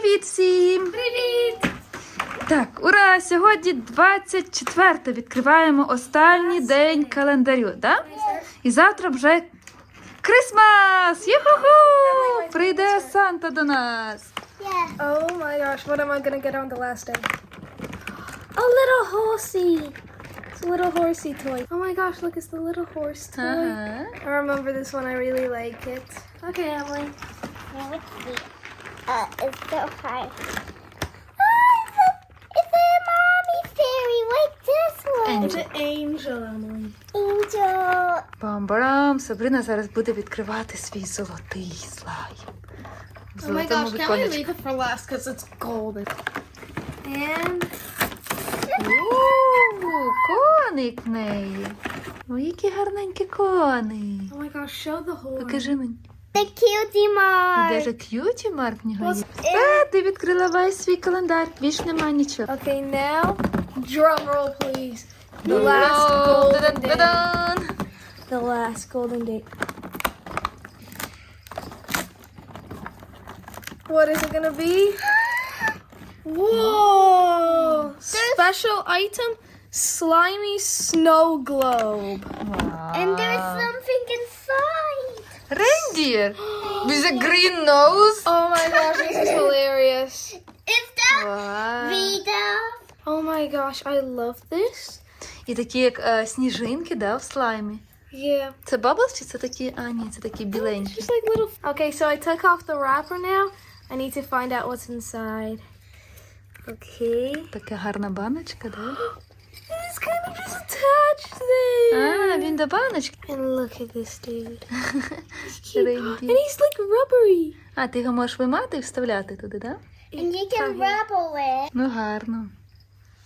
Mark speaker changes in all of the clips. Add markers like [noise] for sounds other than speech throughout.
Speaker 1: Привіт всім!
Speaker 2: Привіт!
Speaker 1: Так, ура! Сьогодні 24 відкриваємо останній день календарю, да? І завтра вже Крисмас! Юху! Прийде Санта до нас.
Speaker 3: Yeah.
Speaker 2: Oh my gosh, what am I gonna get on the last day? A little horsey! It's a little horsey toy. Oh my gosh, look, it's the little horse toy.
Speaker 1: Ага.
Speaker 2: I remember this one, I really like it. Okay, Emily.
Speaker 3: Yeah, let's see. Uh, it's so hard. Oh, it's a, it's a mommy fairy like this one.
Speaker 2: It's an angel, Emily.
Speaker 3: Angel.
Speaker 1: Бам-барам! Сабрина зараз буде відкривати свій золотий слайм. В
Speaker 2: Oh my
Speaker 1: золотому
Speaker 2: gosh, can we
Speaker 1: віконечку.
Speaker 2: it for last because it's golden? And
Speaker 1: Ууу, коник в неї. Ой, які гарненькі кони.
Speaker 2: oh my gosh, show the whole.
Speaker 1: Покажи мені.
Speaker 3: The cutie
Speaker 1: І
Speaker 3: mark.
Speaker 1: Даже к'юті марк в нього є.
Speaker 3: Ось-
Speaker 1: Все, ти відкрила весь свій календар. Більш нема нічого.
Speaker 2: Okay, now, drum roll, please. The last
Speaker 1: О,
Speaker 2: golden day.
Speaker 1: та-дан-та-дан.
Speaker 2: The last golden day. What is it gonna be? Whoa! Special item slimy snow globe.
Speaker 3: And there's
Speaker 1: Вау.
Speaker 3: something inside.
Speaker 1: Reindeer with a green nose. [gasps]
Speaker 2: Oh my gosh, this is hilarious.
Speaker 3: Is that
Speaker 1: Вау.
Speaker 3: Rita?
Speaker 2: Oh my gosh, I love this.
Speaker 1: І такі як е, сніжинки, да, в слаймі.
Speaker 2: Yeah.
Speaker 1: Це баблс чи це такі? А, ні, це такі біленькі.
Speaker 2: Just like little. Okay, so I took off the wrapper now. I need to find out what's inside. Okay.
Speaker 1: Така гарна баночка, да? [gasps]
Speaker 2: It's kind of just attached there.
Speaker 1: А, він до баночки.
Speaker 2: And look at this dude. [laughs] And
Speaker 1: Рeindeer.
Speaker 2: he's like rubbery.
Speaker 1: А, ти його можеш виймати і вставляти туди, да?
Speaker 3: And you can rubble it.
Speaker 1: Ну, гарно.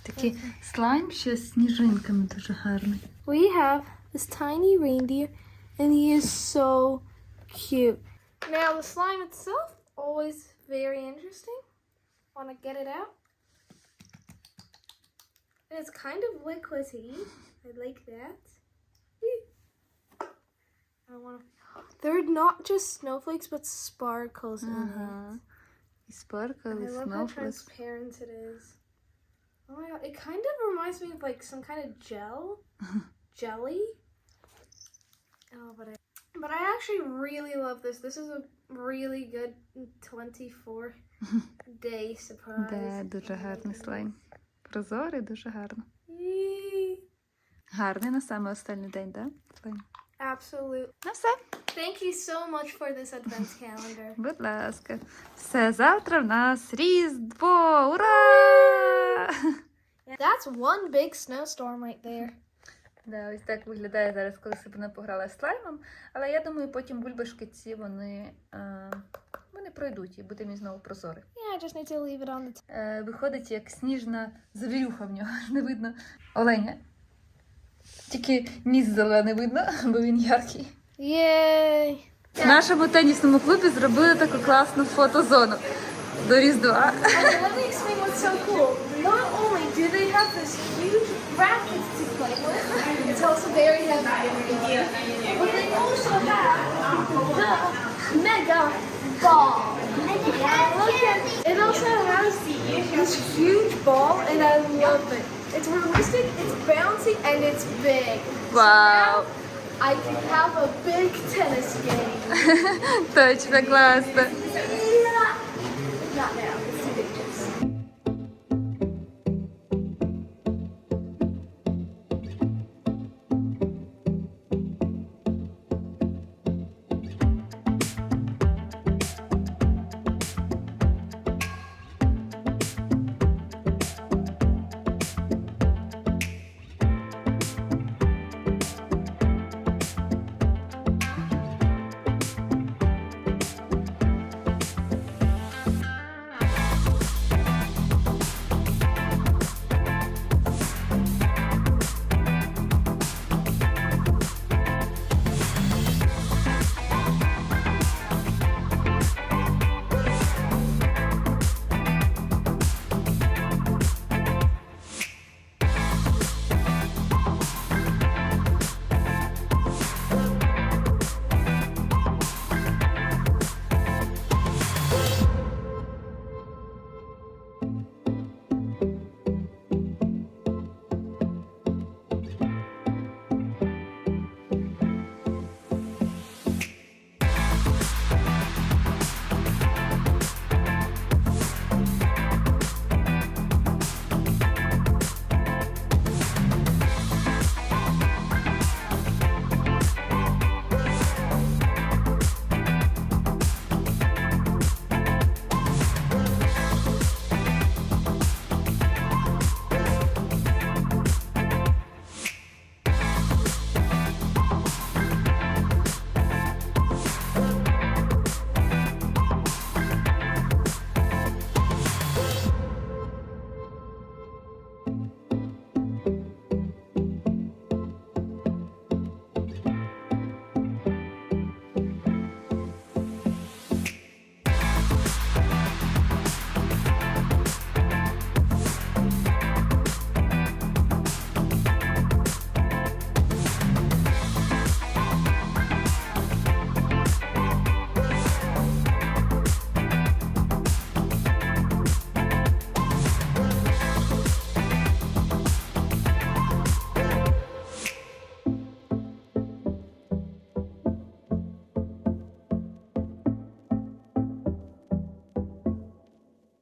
Speaker 1: Такий слайм ще з сніжинками дуже гарний.
Speaker 2: We have this tiny reindeer, and he is so cute. Now, the slime itself, always very interesting. Want to get it out? And it's kind of liquidy. I like that. Whee! I want to. They're not just snowflakes, but sparkles in
Speaker 1: Ага. І спаркали,
Speaker 2: it. I love how
Speaker 1: снофлес.
Speaker 2: transparent it is. Oh my god, it kind of reminds me of like some kind of gel, [laughs] jelly. Oh, but I, but I actually really love this. This is a really good 24 [laughs] day surprise.
Speaker 1: Да, дуже гарний слайм. Прозорий, дуже гарно. Гарний на саме останній день, да? Слайм.
Speaker 2: Absolute.
Speaker 1: Ну все,
Speaker 2: Thank you so much for this advent calendar. [laughs]
Speaker 1: будь ласка. Все, завтра в нас Різдво! Ура! [laughs]
Speaker 2: That's one big snowstorm right there.
Speaker 1: Да, ось так виглядає зараз, коли Сабина пограла з слаймом. Але я думаю, потім бульбашки ці вони, е, вони пройдуть і буде він знову прозорий.
Speaker 2: Yeah, I just need to leave it on the.
Speaker 1: Е, виходить як сніжна завірюха в нього, [laughs] не видно оленя. Тільки ніс зелений видно, бо він яркий.
Speaker 2: Yay!
Speaker 1: В нашому тенісному клубі зробили таку класну фотозону до Різдва.
Speaker 2: And let me explain what's so cool. Not only do they have this huge racket to play with, it's also very heavy, but they also have the mega ball.
Speaker 3: And
Speaker 2: Look at it also has this huge ball, and I love it. It's realistic, it's bouncy, and it's big.
Speaker 1: Вау!
Speaker 2: I can have a big tennis game. [laughs]
Speaker 1: Точно класно.
Speaker 2: Not now.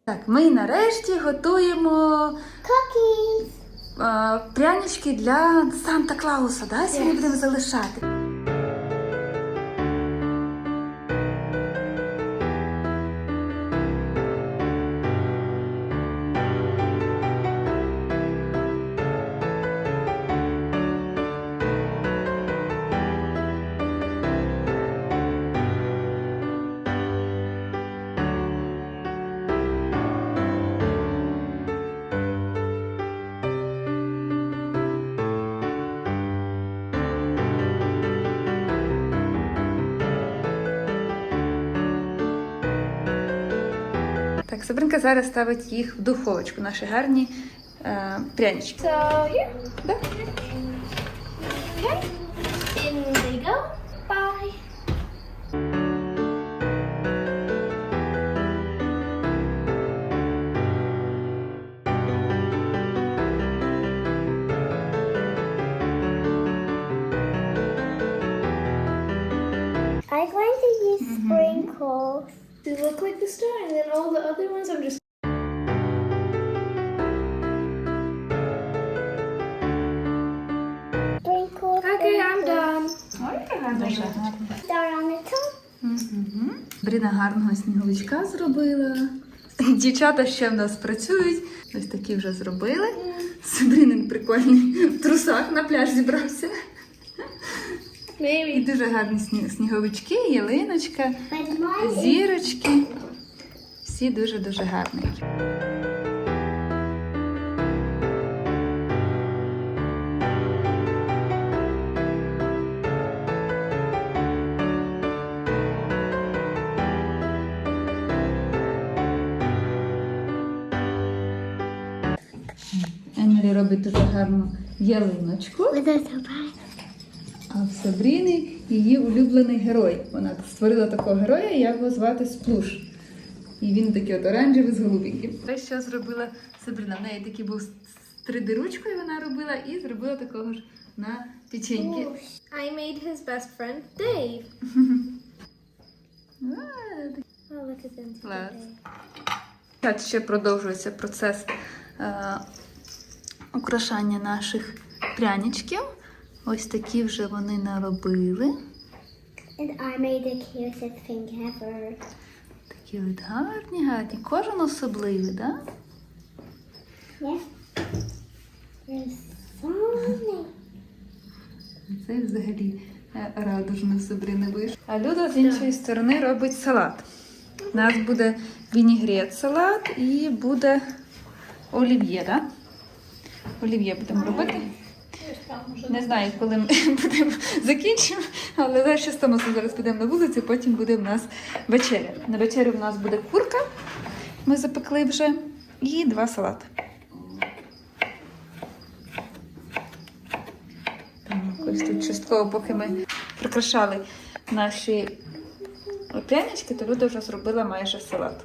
Speaker 1: Так, ми нарешті готуємо
Speaker 3: Cookies.
Speaker 1: прянички для Санта Клауса. Да? Сьогодні
Speaker 2: Yes.
Speaker 1: будемо залишати. Так, Сабринка зараз ставить їх в духовочку, наші гарні е, прянички.
Speaker 2: So yeah.
Speaker 1: Да?
Speaker 2: Okay. In they go. Bye.
Speaker 3: I'm going to use sprinkles.
Speaker 2: Look like the star, and then all the other ones I'm just.
Speaker 3: Sprinkles.
Speaker 2: Okay, I'm done.
Speaker 1: Дуже гарно.
Speaker 3: Star on the top.
Speaker 1: Бріна гарного сніговичка зробила. Дівчата ще в нас працюють. Ось такі вже зробили. Сабрінин прикольний в трусах на пляж зібрався. І дуже гарні сні- сніговички, ялиночка, зірочки. Всі дуже-дуже гарні. Емілі робить дуже гарну ялиночку.
Speaker 3: with a surprise.
Speaker 1: А в Сабріни її улюблений герой. Вона створила такого героя, як його звати Сплуш. І він такий от оранжевий з голубеньким. Те, що зробила Сабріна. В неї такий був з 3D-ручкою вона робила і зробила такого ж на печеньки.
Speaker 2: I made his best friend Dave. [laughs] Oh.
Speaker 1: Так, ще продовжується процес е, украшання наших пряничків. Ось такі вже вони наробили.
Speaker 3: And I made the cutest thing ever.
Speaker 1: Такі от гарні, гарні. Кожен особливий, так? Да? Це взагалі е, радужно Сабрини вийшло. А Люда з іншої сторони робить салат. У нас буде вінігрет салат і буде олів'є, так? Да? Олів'є будемо робити. Не знаю, коли ми [laughs] будемо закінчимо, але зараз ще стомося зараз підемо на вулицю, потім буде в нас вечеря. На вечерю в нас буде курка, ми запекли вже, і два салати. Ось тут частково, поки ми прикрашали наші прянички, то Люда вже зробила майже салат.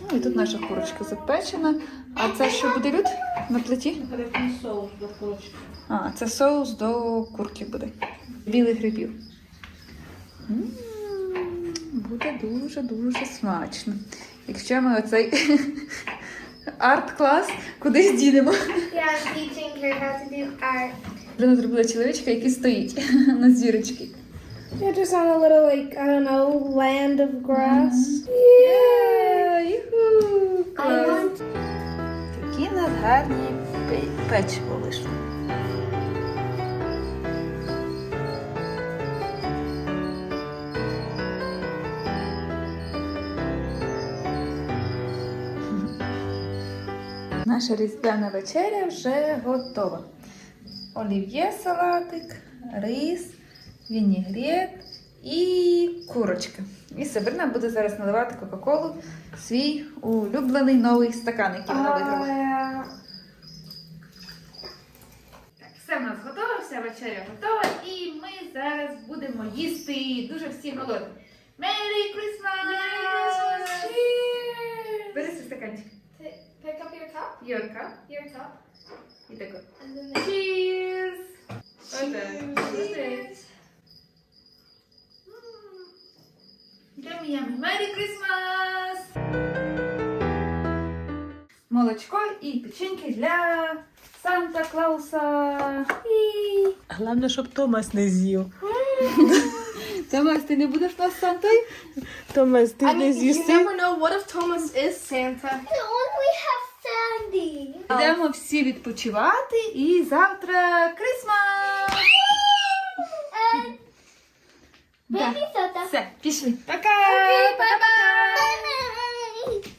Speaker 1: Ну і тут наша курочка запечена. А це що буде люд на плиті? А, це соус до курки буде. Білих грибів. М, Буде дуже-дуже смачно. Якщо ми оцей [laughs] арт-клас кудись дінемо.
Speaker 2: Yeah.
Speaker 1: Вже зробила чоловічка, який стоїть [laughs] на зірочці.
Speaker 2: You're just on a little, like, I don't know, land of grass.
Speaker 1: Yeah, юху,
Speaker 3: I
Speaker 1: клас. Гарні пе- печиво вийшло. [laughs] Наша різдвяна вечеря вже готова. Олів'є салатик, рис, вінігрет і курочка. І Сабрина буде зараз наливати Кока-Колу свій улюблений новий стакан, який вона виграла. Так, все в нас готово, вся вечеря готова, і ми зараз будемо їсти. Дуже всі голодні. Merry Christmas!
Speaker 2: Cheers!
Speaker 1: Бери цей стаканчик.
Speaker 2: Pick up your cup. Your cup.
Speaker 1: І тако.
Speaker 2: And then the
Speaker 1: Cheers!
Speaker 2: Cheers.
Speaker 1: Yummy, yummy. Merry Christmas! молочко і печеньки для Санта Клауса.
Speaker 4: Головне, щоб Томас не з'їв. [laughs]
Speaker 1: Томас, ти не будеш нас Сантою?
Speaker 4: Томас, ти
Speaker 2: I
Speaker 4: не
Speaker 2: mean, you never know. What if Thomas is Santa?
Speaker 1: Йдемо всі відпочивати і завтра Крисмас!
Speaker 3: And
Speaker 1: Да. Все, пішли. Пока!
Speaker 3: Bye
Speaker 1: Пока-пока!
Speaker 3: bye.